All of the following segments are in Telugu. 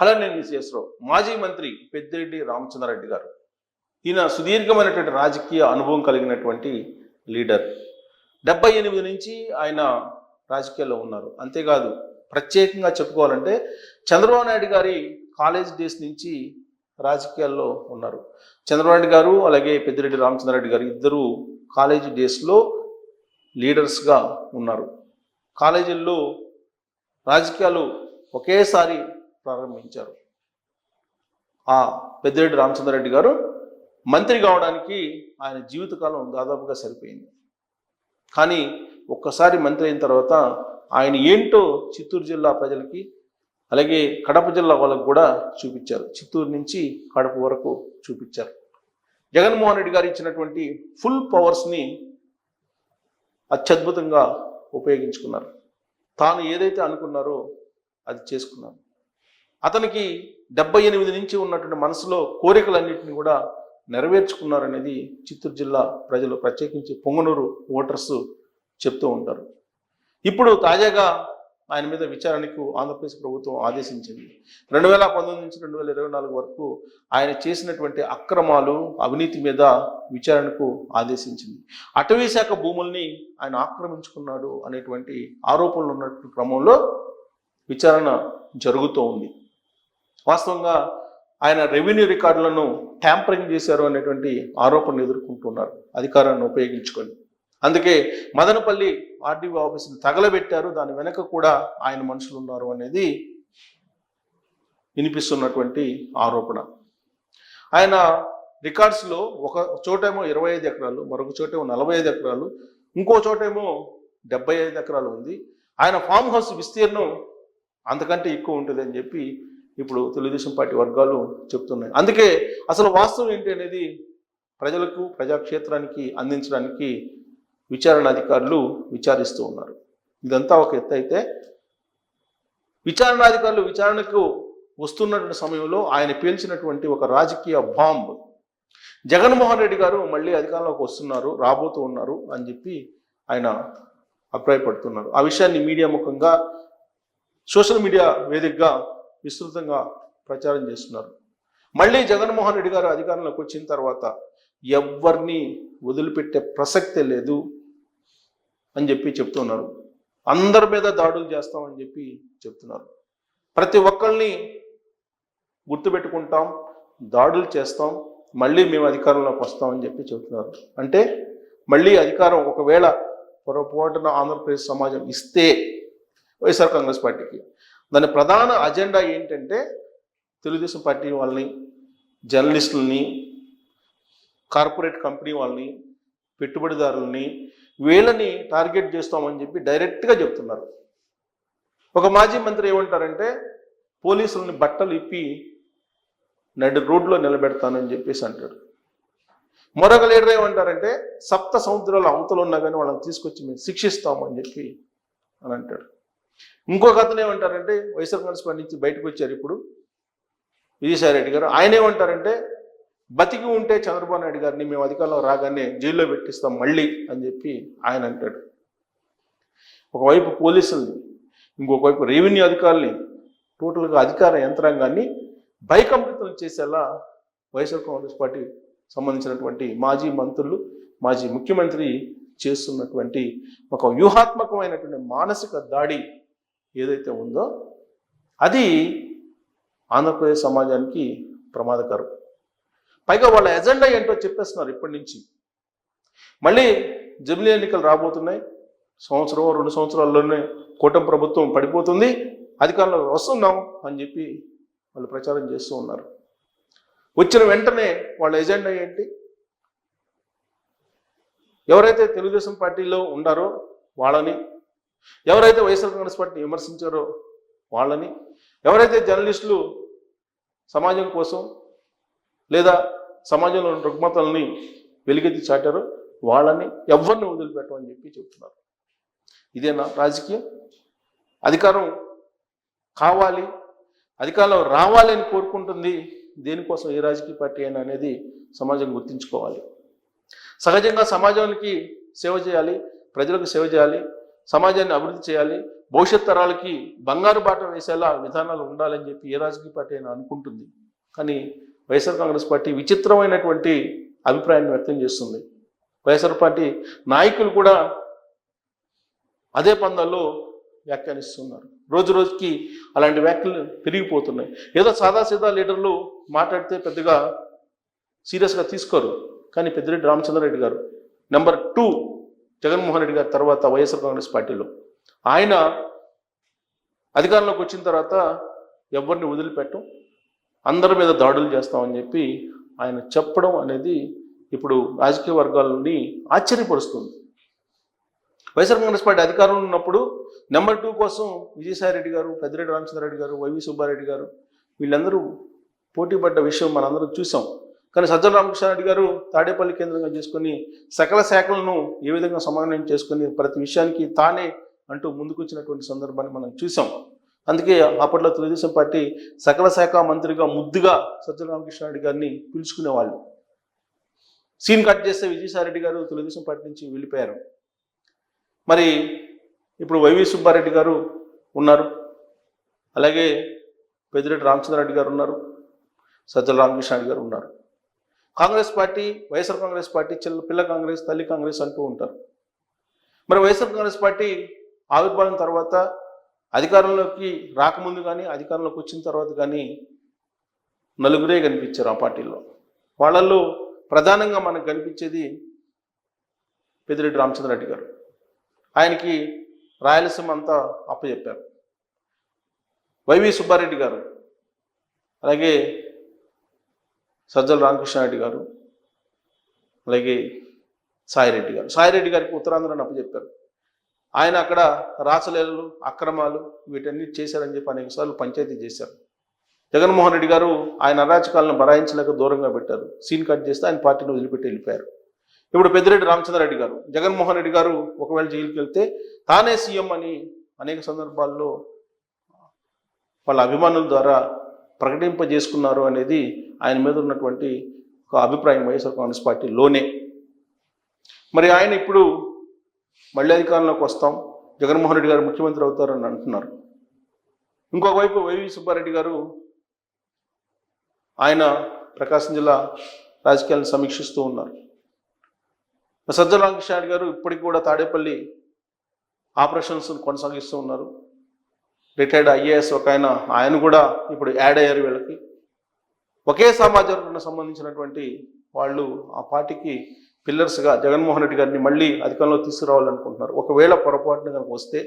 హలో నేను విశ్వేశ్వరరావు మాజీ మంత్రి పెద్దిరెడ్డి రామచంద్రారెడ్డి గారు. ఈయన సుదీర్ఘమైనటువంటి రాజకీయ అనుభవం కలిగినటువంటి లీడర్. డెబ్బై ఎనిమిది నుంచి ఆయన రాజకీయాల్లో ఉన్నారు. అంతేకాదు ప్రత్యేకంగా చెప్పుకోవాలంటే చంద్రబాబు నాయుడు గారి కాలేజ్ డేస్ నుంచి రాజకీయాల్లో ఉన్నారు. చంద్రబాబు నాయుడు గారు అలాగే పెద్దిరెడ్డి రామచంద్రారెడ్డి గారు ఇద్దరు కాలేజీ డేస్లో లీడర్స్గా ఉన్నారు. కాలేజీల్లో రాజకీయాలు ఒకేసారి ప్రారంభించారు. ఆ పెద్దిరెడ్డి రామచంద్రరెడ్డి గారు మంత్రి కావడానికి ఆయన జీవితకాలం దాదాపుగా సరిపోయింది. కానీ ఒక్కసారి మంత్రి అయిన తర్వాత ఆయన ఏంటో చిత్తూరు జిల్లా ప్రజలకి అలాగే కడప జిల్లా వాళ్ళకు కూడా చూపించారు. చిత్తూరు నుంచి కడప వరకు చూపించారు. జగన్మోహన్ రెడ్డి గారు ఇచ్చినటువంటి ఫుల్ పవర్స్ని అత్యద్భుతంగా ఉపయోగించుకున్నారు. తాను ఏదైతే అనుకున్నారో అది చేసుకున్నారు. అతనికి డెబ్బై ఎనిమిది నుంచి ఉన్నటువంటి మనసులో కోరికలన్నింటినీ కూడా నెరవేర్చుకున్నారనేది చిత్తూరు జిల్లా ప్రజలు ప్రత్యేకించి పొంగనూరు ఓటర్స్ చెప్తూ ఉంటారు. ఇప్పుడు తాజాగా ఆయన మీద విచారణకు ఆంధ్రప్రదేశ్ ప్రభుత్వం ఆదేశించింది. రెండు వేల పంతొమ్మిది నుంచి రెండు వేల ఇరవై నాలుగు వరకు ఆయన చేసినటువంటి అక్రమాలు అవినీతి మీద విచారణకు ఆదేశించింది. అటవీ శాఖ భూముల్ని ఆయన ఆక్రమించుకున్నాడు అనేటువంటి ఆరోపణలు ఉన్నటువంటి క్రమంలో విచారణ జరుగుతూ ఉంది వాస్తవంగా ఆయన రెవెన్యూ రికార్డులను ట్యాంపరింగ్ చేశారు అనేటువంటి ఆరోపణలు ఎదుర్కొంటున్నారు అధికారాన్ని ఉపయోగించుకొని. అందుకే మదనపల్లి ఆర్డీఓ ఆఫీసుని తగలబెట్టారు దాని వెనక కూడా ఆయన మనుషులు ఉన్నారు అనేది వినిపిస్తున్నటువంటి ఆరోపణ. ఆయన రికార్డ్స్లో ఒక చోటేమో ఇరవై ఐదు ఎకరాలు మరొక చోటేమో నలభై ఐదు ఎకరాలు ఇంకో చోటేమో డెబ్బై ఐదు ఎకరాలు ఉంది. ఆయన ఫామ్ హౌస్ విస్తీర్ణం అంతకంటే ఎక్కువ ఉంటుంది అని చెప్పి ఇప్పుడు తెలుగుదేశం పార్టీ వర్గాలు చెప్తున్నాయి. అందుకే అసలు వాస్తవం ఏంటి అనేది ప్రజలకు ప్రజాక్షేత్రానికి అందించడానికి విచారణ అధికారులు విచారిస్తూ ఉన్నారు. ఇదంతా ఒక ఎత్తు అయితే విచారణాధికారులు విచారణకు వస్తున్నటువంటి సమయంలో ఆయన పేల్చినటువంటి ఒక రాజకీయ బాంబ్. జగన్మోహన్ రెడ్డి గారు మళ్ళీ అధికారంలోకి వస్తున్నారు రాబోతూ ఉన్నారు అని చెప్పి ఆయన అభిప్రాయపడుతున్నారు. ఆ విషయాన్ని మీడియా ముఖంగా సోషల్ మీడియా వేదికగా విస్తృతంగా ప్రచారం చేస్తున్నారు. మళ్ళీ జగన్మోహన్ రెడ్డి గారు అధికారంలోకి వచ్చిన తర్వాత ఎవరిని వదిలిపెట్టే ప్రసక్తే లేదు అని చెప్పి చెప్తున్నారు. అందరి మీద దాడులు చేస్తామని చెప్పి చెప్తున్నారు. ప్రతి ఒక్కరిని గుర్తుపెట్టుకుంటాం దాడులు చేస్తాం మళ్ళీ మేము అధికారంలోకి వస్తామని చెప్పి చెప్తున్నారు. అంటే మళ్ళీ అధికారం ఒకవేళ పొరపాటున ఆంధ్రప్రదేశ్ సమాజం ఇస్తే వైఎస్ఆర్ కాంగ్రెస్ పార్టీకి దాని ప్రధాన అజెండా ఏంటంటే తెలుగుదేశం పార్టీ వాళ్ళని జర్నలిస్టులని కార్పొరేట్ కంపెనీ వాళ్ళని పెట్టుబడిదారులని వీళ్ళని టార్గెట్ చేస్తామని చెప్పి డైరెక్ట్గా చెప్తున్నారు. ఒక మాజీ మంత్రి ఏమంటారంటే పోలీసులని బట్టలు ఇప్పి నడి రోడ్లో నిలబెడతానని చెప్పేసి అంటాడు మరొక లీడర్ ఏమంటారంటే సప్త సముద్రాల అవతలు ఉన్నా కానీ వాళ్ళని తీసుకొచ్చి మేము శిక్షిస్తామని చెప్పి అని అంటాడు. ఇంకొక అతను ఏమంటారంటే వైఎస్ఆర్ కాంగ్రెస్ పార్టీ నుంచి బయటకు వచ్చారు ఇప్పుడు. విజయసాయి రెడ్డి గారు. ఆయన ఏమంటారంటే బతికి ఉంటే చంద్రబాబు నాయుడు గారిని మేము అధికారంలో రాగానే జైల్లో పెట్టిస్తాం మళ్ళీ అని చెప్పి ఆయన అంటాడు. ఒకవైపు పోలీసుల్ని ఇంకొక వైపు రెవెన్యూ అధికారుల్ని టోటల్గా అధికార యంత్రాంగాన్ని భయకంపితం చేసేలా వైఎస్ఆర్ కాంగ్రెస్ పార్టీ సంబంధించినటువంటి మాజీ మంత్రులు మాజీ ముఖ్యమంత్రి చేస్తున్నటువంటి ఒక వ్యూహాత్మకమైనటువంటి మానసిక దాడి ఏదైతే ఉందో అది ఆంధ్రప్రదేశ్ సమాజానికి ప్రమాదకరం. పైగా వాళ్ళ ఎజెండా ఏంటో చెప్పేస్తున్నారు ఇప్పటి నుంచి. మళ్ళీ జమిలీ ఎన్నికలు రాబోతున్నాయి. సంవత్సరం రెండు సంవత్సరాల్లోనే కూటమి ప్రభుత్వం పడిపోతుంది. అధికారంలో వస్తున్నాం అని చెప్పి వాళ్ళు ప్రచారం చేస్తూ ఉన్నారు. వచ్చిన వెంటనే వాళ్ళ ఎజెండా ఏంటి? ఎవరైతే తెలుగుదేశం పార్టీలో ఉండారో వాళ్ళని ఎవరైతే వైఎస్ఆర్ కాంగ్రెస్ పార్టీని విమర్శించారో వాళ్ళని ఎవరైతే జర్నలిస్టులు సమాజం కోసం లేదా సమాజంలో రుగ్మతల్ని వెలుగెత్తి చాటారో వాళ్ళని ఎవరిని వదిలిపెట్టమని చెప్పి చెప్తున్నారు ఇదేనా రాజకీయం? అధికారం కావాలి అధికారంలో రావాలి అని కోరుకుంటుంది దేనికోసం ఏ రాజకీయ పార్టీ అయినా అనేది సమాజం గుర్తించుకోవాలి. సహజంగా సమాజానికి సేవ చేయాలి ప్రజలకు సేవ చేయాలి సమాజాన్ని అభివృద్ధి చేయాలి భవిష్యత్ తరాలకి బంగారు బాట వేసేలా విధానాలు ఉండాలని చెప్పి ఏ రాజకీయ పార్టీ అయినా అనుకుంటుంది. కానీ వైఎస్ఆర్ కాంగ్రెస్ పార్టీ విచిత్రమైనటువంటి అభిప్రాయాన్ని వ్యక్తం చేస్తుంది. వైఎస్ఆర్ పార్టీ నాయకులు కూడా అదే పందాల్లో వ్యాఖ్యానిస్తున్నారు. రోజు రోజుకి అలాంటి వ్యాఖ్యలు పెరిగిపోతున్నాయి. ఏదో సాదాసీదా లీడర్లు మాట్లాడితే పెద్దగా సీరియస్గా తీసుకోరు. కానీ పెద్దిరెడ్డి రామచంద్రారెడ్డి గారు నెంబర్ టూ జగన్మోహన్ రెడ్డి గారి తర్వాత వైఎస్ఆర్ కాంగ్రెస్ పార్టీలో. ఆయన అధికారంలోకి వచ్చిన తర్వాత ఎవరిని వదిలిపెట్టం అందరి మీద దాడులు చేస్తామని చెప్పి ఆయన చెప్పడం అనేది ఇప్పుడు రాజకీయ వర్గాల నుండి ఆశ్చర్యపరుస్తుంది. వైఎస్ఆర్ కాంగ్రెస్ పార్టీ అధికారంలో ఉన్నప్పుడు నెంబర్ టూ కోసం విజయసాయి రెడ్డి గారు పెద్దిరెడ్డి రామచంద్రారెడ్డి గారు వైవి సుబ్బారెడ్డి గారు వీళ్ళందరూ పోటీ పడ్డ విషయం మనందరం చూసాం. కానీ సజ్జల రామకృష్ణారెడ్డి గారు తాడేపల్లి కేంద్రంగా చేసుకుని సకల శాఖలను ఏ విధంగా సమన్వయం చేసుకుని ప్రతి విషయానికి తానే అంటూ ముందుకొచ్చినటువంటి సందర్భాన్ని మనం చూసాం అందుకే అప్పట్లో తెలుగుదేశం పార్టీ సకల శాఖ మంత్రిగా ముద్దుగా సజ్జల రామకృష్ణారెడ్డి గారిని పిలుచుకునేవాళ్ళు. సీన్ కట్ చేస్తే విజయసాయిరెడ్డి గారు తెలుగుదేశం పార్టీ నుంచి వెళ్ళిపోయారు. మరి ఇప్పుడు వైవి సుబ్బారెడ్డి గారు ఉన్నారు. అలాగే పెద్దిరెడ్డి రామచంద్రారెడ్డి గారు ఉన్నారు. సజ్జల రామకృష్ణారెడ్డి గారు ఉన్నారు. Congress party YSR Congress party చిల్ల పిల్ల కాంగ్రెస్ తల్లి కాంగ్రెస్ అంటూ ఉంటారు. మరి వైఎస్ఆర్ కాంగ్రెస్ పార్టీ ఆవిర్భావం తర్వాత అధికారంలోకి రాకముందు కానీ అధికారంలోకి వచ్చిన తర్వాత కానీ నలుగురే కనిపించారు ఆ పార్టీలో. వాళ్ళల్లో ప్రధానంగా మనకు కనిపించేది పెద్దిరెడ్డి రామచంద్రరెడ్డి గారు. ఆయనకి రాయలసీమ అంతా అప్పచెప్పారు వైవి సుబ్బారెడ్డి గారు. అలాగే సజ్జల రామకృష్ణారెడ్డి గారు అలాగే సాయిరెడ్డి గారు. సాయిరెడ్డి గారికి ఉత్తరాంధ్రని అప్పచెప్పారు. ఆయన అక్కడ రాచలేలు అక్రమాలు వీటన్ని చేశారని చెప్పి అనేక సార్లు పంచాయతీ చేశారు. జగన్మోహన్ రెడ్డి గారు ఆయన అరాచకాలను బరాయించలేక దూరంగా పెట్టారు. సీన్ కట్ చేస్తే ఆయన పార్టీని వదిలిపెట్టి వెళ్ళిపోయారు. ఇప్పుడు పెద్దిరెడ్డి రామచంద్రారెడ్డి గారు జగన్మోహన్ రెడ్డి గారు ఒకవేళ జైలుకి వెళ్తే తానే సీఎం అని అనేక సందర్భాల్లో వాళ్ళ అభిమానుల ద్వారా ప్రకటింపజేసుకున్నారు అనేది ఆయన మీద ఉన్నటువంటి ఒక అభిప్రాయం వైఎస్ఆర్ కాంగ్రెస్ పార్టీలోనే మరి ఆయన ఇప్పుడు మళ్ళీ అధికారంలోకి వస్తాం. జగన్మోహన్ రెడ్డి గారు ముఖ్యమంత్రి అవుతారని అంటున్నారు. ఇంకొక వైపు వైవి సుబ్బారెడ్డి గారు ఆయన ప్రకాశం జిల్లా రాజకీయాలను సమీక్షిస్తూ ఉన్నారు. సజ్జల రామకృష్ణ గారు ఇప్పటికి కూడా తాడేపల్లి ఆపరేషన్స్ కొనసాగిస్తూ ఉన్నారు. రిటైర్డ్ ఐఏఎస్ ఒక ఆయన ఆయన కూడా ఇప్పుడు యాడ్ అయ్యారు వీళ్ళకి. ఒకే సమాజ సంబంధించినటువంటి వాళ్ళు ఆ పార్టీకి పిల్లర్స్గా జగన్మోహన్ రెడ్డి గారిని మళ్ళీ అధికారంలో తీసుకురావాలనుకుంటున్నారు. ఒకవేళ పొరపాటున కనుక వస్తే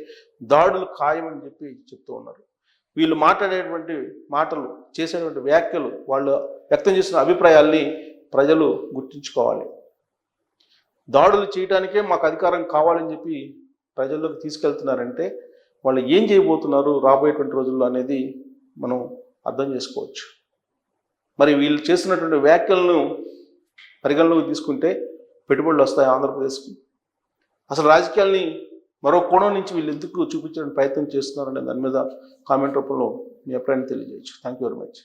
దాడులు ఖాయమని చెప్పి చెప్తూ ఉన్నారు. వీళ్ళు మాట్లాడేటువంటి మాటలు చేసేటువంటి వ్యాఖ్యలు వాళ్ళు వ్యక్తం చేసిన అభిప్రాయాల్ని ప్రజలు గుర్తుంచుకోవాలి. దాడులు చేయడానికే మాకు అధికారం కావాలని చెప్పి ప్రజల్లోకి తీసుకెళ్తున్నారంటే వాళ్ళు ఏం చేయబోతున్నారు రాబోయేటువంటి రోజుల్లో అనేది మనం అర్థం చేసుకోవచ్చు. మరి వీళ్ళు చేసినటువంటి వ్యాఖ్యలను పరిగణలోకి తీసుకుంటే పెట్టుబడులు వస్తాయి ఆంధ్రప్రదేశ్కి. అసలు రాజకీయాల్ని మరో కోణం నుంచి వీళ్ళు ఎందుకు చూపించడానికి ప్రయత్నం చేస్తున్నారనే దాని మీద కామెంట్ రూపంలో మీ అభిప్రాయాన్ని తెలియజేయచ్చు. Thank you very much